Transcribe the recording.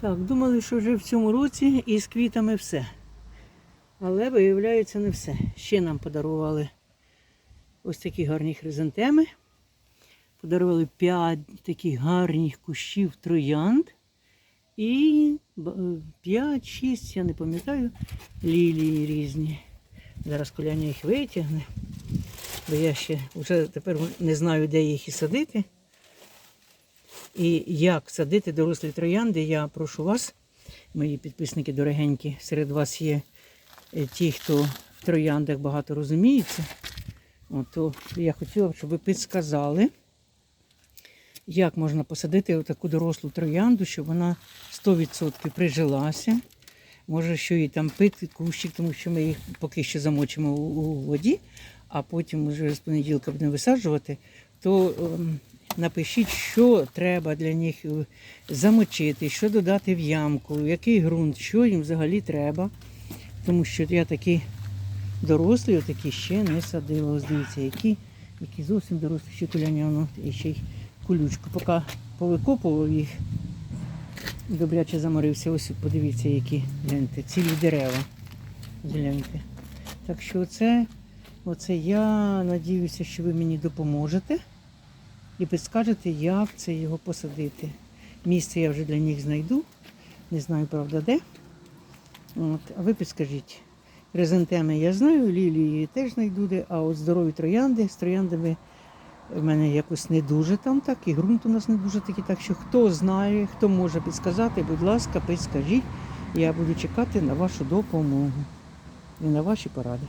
Так, думали, що вже в цьому році із квітами все. Але виявляється не все. Ще нам подарували ось такі гарні хризантеми. Подарували 5 таких гарних кущів троянд. І 5-6, я не пам'ятаю, лілії різні. Зараз коляня їх витягне. Бо я ще вже тепер не знаю, де їх і садити. І як садити дорослі троянди, я прошу вас, мої підписники дорогенькі, серед вас є е, ті, хто в трояндах багато розуміється. От, то я хотіла б, щоб ви підсказали, як можна посадити таку дорослу троянду, щоб вона 100% прижилася. Може, що і там пити кущик, тому що ми їх поки що замочимо у, у воді, а потім вже з понеділка будемо висаджувати, то ем, напишіть, що треба для них е, замочити, що додати в ямку, який ґрунт, що їм взагалі треба. Тому що я такі дорослі, такі ще не садила. Ось дивіться, які, які зовсім дорослі, ще туляняно, і ще й колючку. Поки повикопував їх, добряче заморився. Ось подивіться, які гляньте, цілі дерева. Гляньте. Так що це, оце я надіюся, що ви мені допоможете і підскажете, як це його посадити. Місце я вже для них знайду. Не знаю, правда, де. От, а ви підскажіть. Резентеми я знаю, лілії теж знайду де, а от здорові троянди з трояндами в мене якось не дуже там так, і ґрунт у нас не дуже такий. Так що хто знає, хто може підсказати, будь ласка, підскажіть. Я буду чекати на вашу допомогу і на ваші поради.